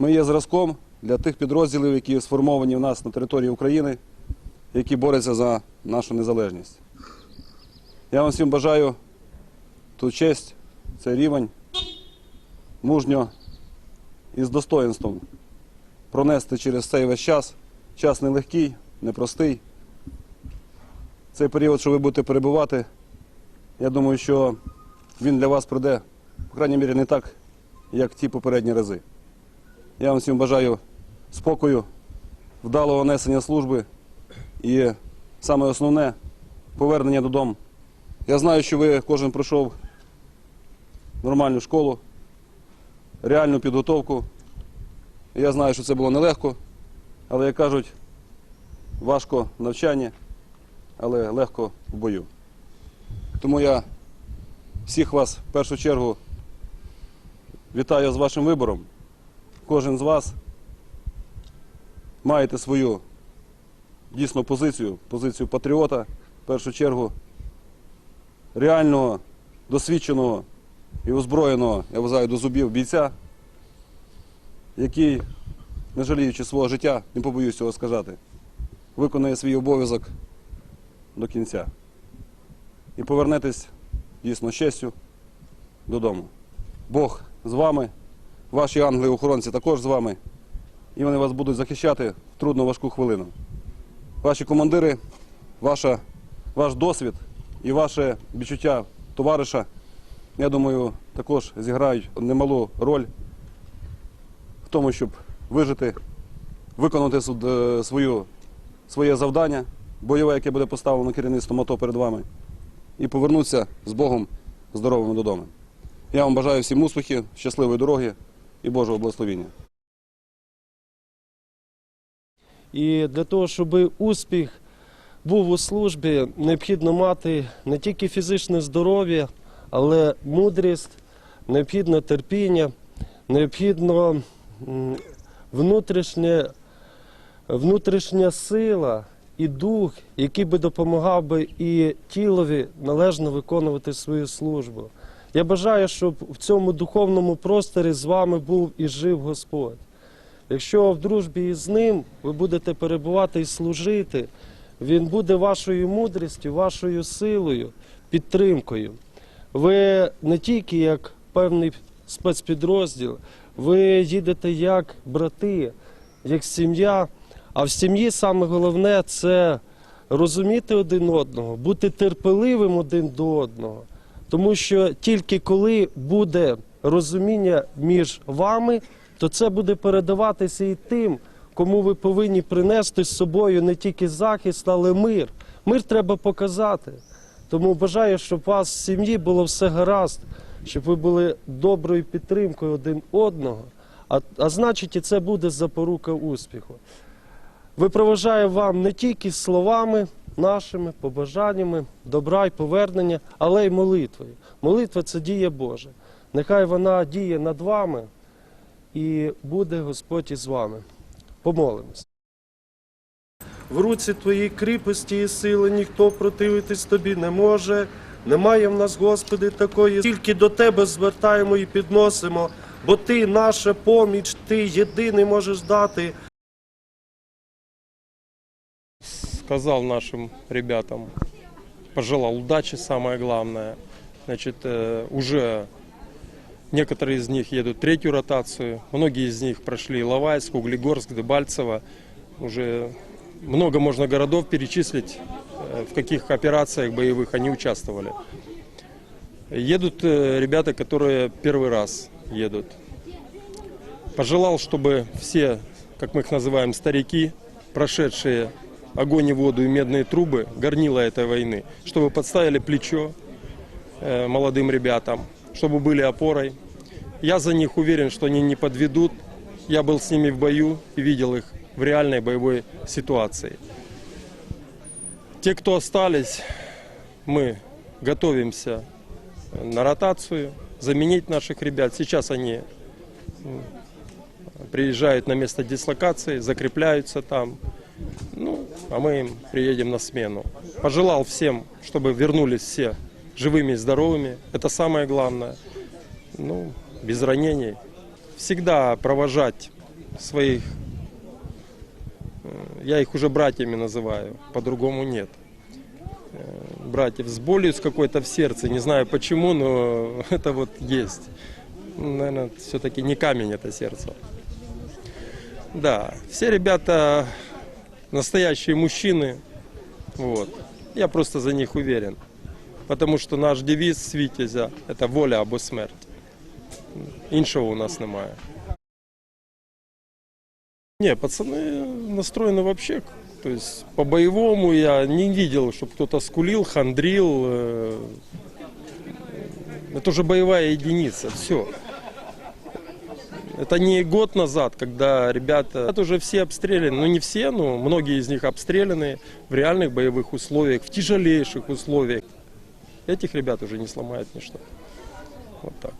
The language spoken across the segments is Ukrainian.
Ми є зразком для тих підрозділів, які сформовані в нас на території України, які борються за нашу незалежність. Я вам всім бажаю ту честь, цей рівень мужньо і з достоїнством пронести через цей весь час. Час нелегкий, непростий. Цей період, що ви будете перебувати, я думаю, що він для вас пройде, по крайній мірі, не так, як ті попередні рази. Я вам всім бажаю спокою, вдалого несення служби і саме основне повернення додому. Я знаю, що ви кожен пройшов нормальну школу, реальну підготовку. Я знаю, що це було нелегко, але як кажуть, важко в навчанні, але легко в бою. Тому я всіх вас в першу чергу вітаю з вашим вибором. Кожен з вас маєте свою дійсно позицію, позицію патріота, в першу чергу реального, досвідченого і озброєного, я вважаю, до зубів бійця, який, не жаліючи свого життя, не побоюсь цього сказати, виконує свій обов'язок до кінця. І повернетесь дійсно з честю додому. Бог з вами, ваші ангели-охоронці також з вами, і вони вас будуть захищати в трудну важку хвилину. Ваші командири, ваша, ваш досвід і ваше відчуття товариша, я думаю, також зіграють немалу роль в тому, щоб вижити, виконати е, свою, своє завдання, бойове, яке буде поставлено керівництвом АТО перед вами, і повернутися з Богом здоровими додому. Я вам бажаю всім успіхів, щасливої дороги і Божого благословіння. І для того, щоб успіх був у службі, необхідно мати не тільки фізичне здоров'я, але мудрість, необхідно терпіння, необхідно м, внутрішнє, внутрішня сила і дух, який би допомагав би і тілові належно виконувати свою службу. Я бажаю, щоб в цьому духовному просторі з вами був і жив Господь. Якщо в дружбі із ним ви будете перебувати і служити, він буде вашою мудрістю, вашою силою, підтримкою. Ви не тільки як певний спецпідрозділ, ви їдете як брати, як сім'я. А в сім'ї саме головне це розуміти один одного, бути терпеливим один до одного. Тому що тільки коли буде розуміння між вами, то це буде передаватися і тим, кому ви повинні принести з собою не тільки захист, але мир. Мир треба показати. Тому бажаю, щоб у вас в сім'ї було все гаразд, щоб ви були доброю підтримкою один одного. А, а значить, і це буде запорука успіху. Випроважаю вам не тільки словами нашими, побажаннями, добра й повернення, але й молитвою. Молитва це дія Божа. Нехай вона діє над вами і буде Господь із вами. Помолимось. В руці твоїй кріпості і сили ніхто противитись тобі не може. Немає в нас, Господи, такої, тільки до Тебе звертаємо і підносимо, бо Ти наша поміч, Ти єдиний можеш дати. Сказал нашим ребятам, пожелал удачи, самое главное. Значит, э, уже некоторые из них едут третью ротацию, многие из них прошли Лавайск, Углегорск, Дебальцево. Уже много можно городов перечислить, э, в каких операциях боевых они участвовали. Едут э, ребята, которые первый раз едут. Пожелал, чтобы все, как мы их называем, старики, прошедшие огонь и воду и медные трубы, горнила этой войны, чтобы подставили плечо э, молодым ребятам, чтобы были опорой. Я за них уверен, что они не подведут. Я был с ними в бою и видел их в реальной боевой ситуации. Те, кто остались, мы готовимся на ротацию, заменить наших ребят. Сейчас они приезжают на место дислокации, закрепляются там. Ну, а мы им приедем на смену. Пожелал всем, чтобы вернулись все живыми и здоровыми. Это самое главное. Ну, без ранений. Всегда провожать своих, э, я их уже братьями называю, по-другому нет. Э, Братьев с болью с какой-то в сердце, не знаю почему, но это вот есть. Наверное, все-таки не камень это сердце. Да, все ребята настоящие мужчины, вот. Я просто за них уверен. Потому що наш девіз Світязя – це воля або смерть. Іншого у нас немає. Не, пацаны настроены вообще, то есть по-боевому я не видел, чтобы кто-то скулил, хандрил. э, Это уже боевая единица, все. Это не год назад, когда ребята, это уже все обстреляны, ну не все, но многие из них обстреляны в реальных боевых условиях, в тяжелейших условиях. Этих ребят уже не сломает ничто. Вот так.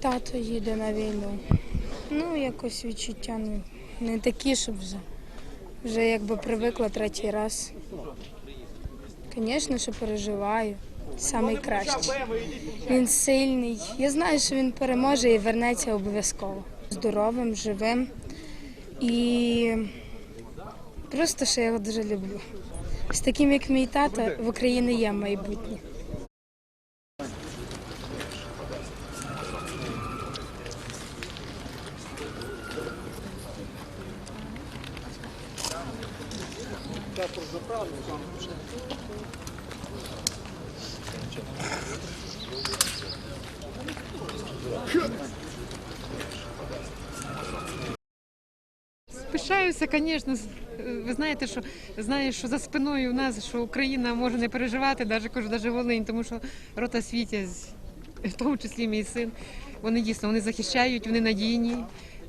Тато їде на війну. Ну, якось відчуття не, не такі, щоб вже. Вже якби привикла третій раз. Звісно, що переживаю. Самий кращий. Він сильний. Я знаю, що він переможе і вернеться обов'язково. Здоровим, живим. І просто що я його дуже люблю. З таким, як мій тато, в Україні є майбутнє. Пишаюся, звісно. Ви знаєте, що знаєш, що за спиною у нас, що Україна може не переживати, навіть кажу, навіть Волинь, тому що рота світязь, в тому числі мій син, вони дійсно вони захищають, вони надійні.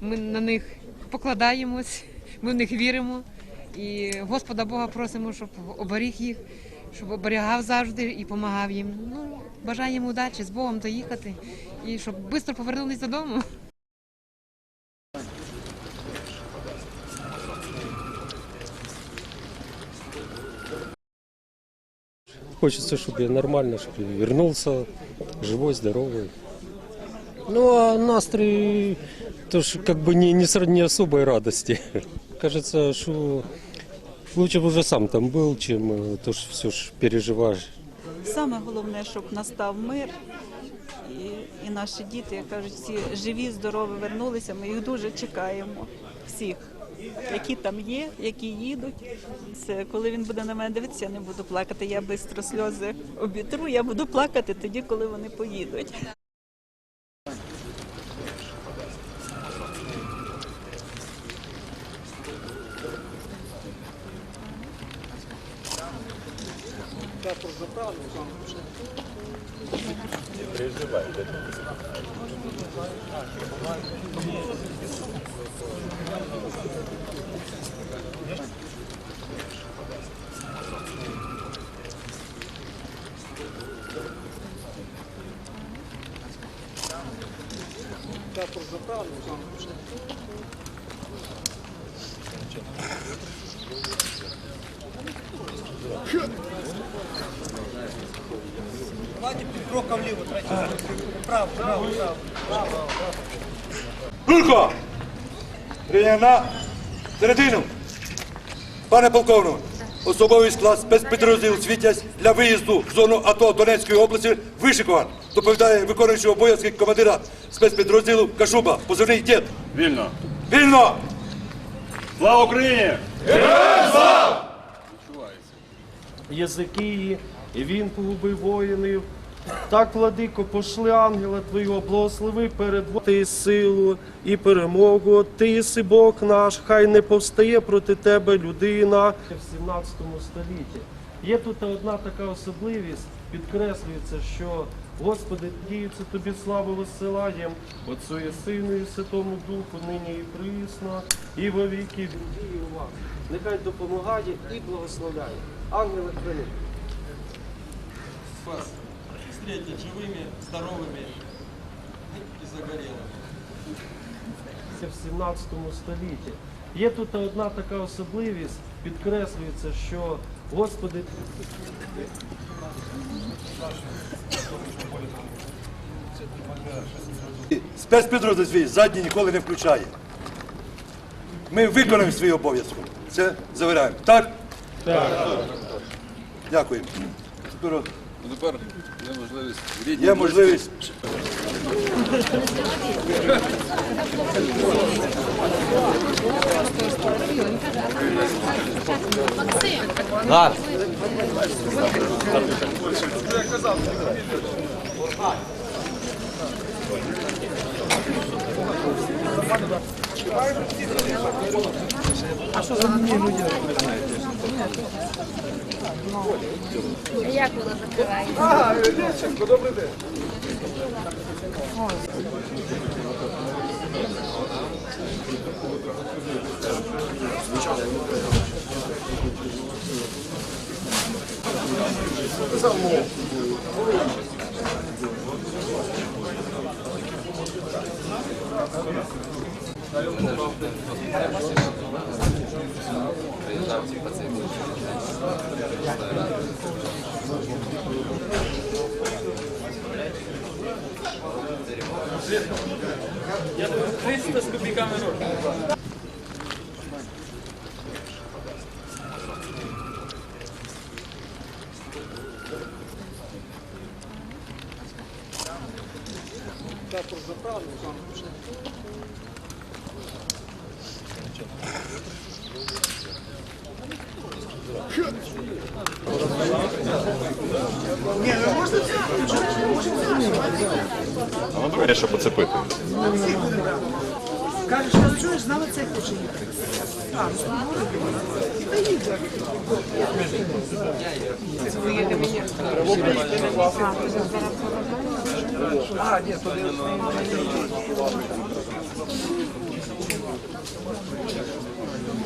Ми на них покладаємось, ми в них віримо. І Господа Бога просимо, щоб оберіг їх, щоб оберігав завжди і допомагав їм. Ну, бажаємо удачі з Богом доїхати і щоб швидко повернулись додому. Хочется, чтобы я нормально, чтобы я вернулся, живой, здоровый. Ну, а настрой тоже как бы не, не сродни особой радости. Кажется, что лучше бы уже сам там был, чем э, то, что все ж переживаешь. Саме головне, щоб настав мир. І, і наші діти, як кажуть, всі живі, здорові вернулися. Ми їх дуже чекаємо. Всіх, які там є, які їдуть. Це коли він буде на мене дивитися, я не буду плакати. Я швидко сльози обітру. Я буду плакати тоді, коли вони поїдуть. Не переживай, Я тут заправлю, там уже. Гулько! Прийняв на середину. Пане полковнику, особовий склад спецпідрозділу «Світязь» для виїзду в зону АТО Донецької області вишикуван. Доповідає виконуючий обов'язки командира спецпідрозділу Кашуба. Позивний дід. Вільно. Вільно! Слава Україні! Слава! язики, і він погубив воїнів. Так, владико, пошли ангела Твого, благослови перед ти силу і перемогу. Ти єси Бог наш, хай не повстає проти тебе людина. В 17 столітті є тут одна така особливість, підкреслюється, що Господи, діється тобі славу висилаєм, Отцю і Сину і Святому Духу, нині і присно, і во віки віки вас. Нехай допомагає і благословляє. Ангели храни Вас встретить живыми, здоровыми и загорелыми. Це в 17 столітті. Є тут одна така особливість, підкреслюється, що Господи, спецпідрозділ свій задній ніколи не включає. Ми виконуємо свій обов'язок. Це завіряємо. Так? Так. Дякую. Тепер от Тепер є можливість в рідній є можливість. Як воно закривається? Я думаю, 300 с кубиками роль. Та про заправлю там. Ну, давай, щоб поцепити. Кажеш, що чуєш, знала це хоче їхати. А, Та їде. А, ні, то не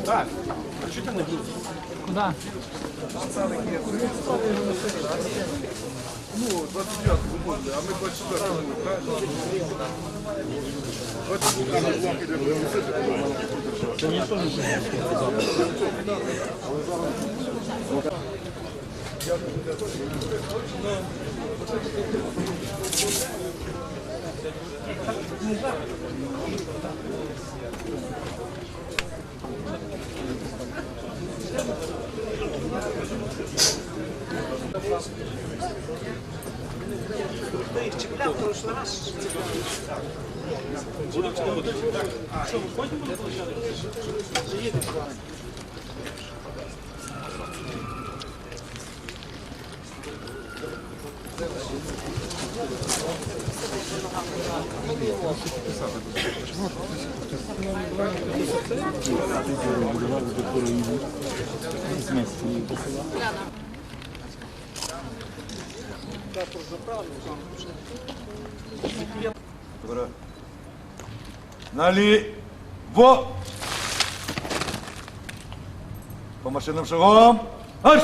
Так, а чого ти не будеш? Куди? Ну, 25-го буде, а ми 24-го, правильно? Добре. Наліво. По машинам шагом. Аж!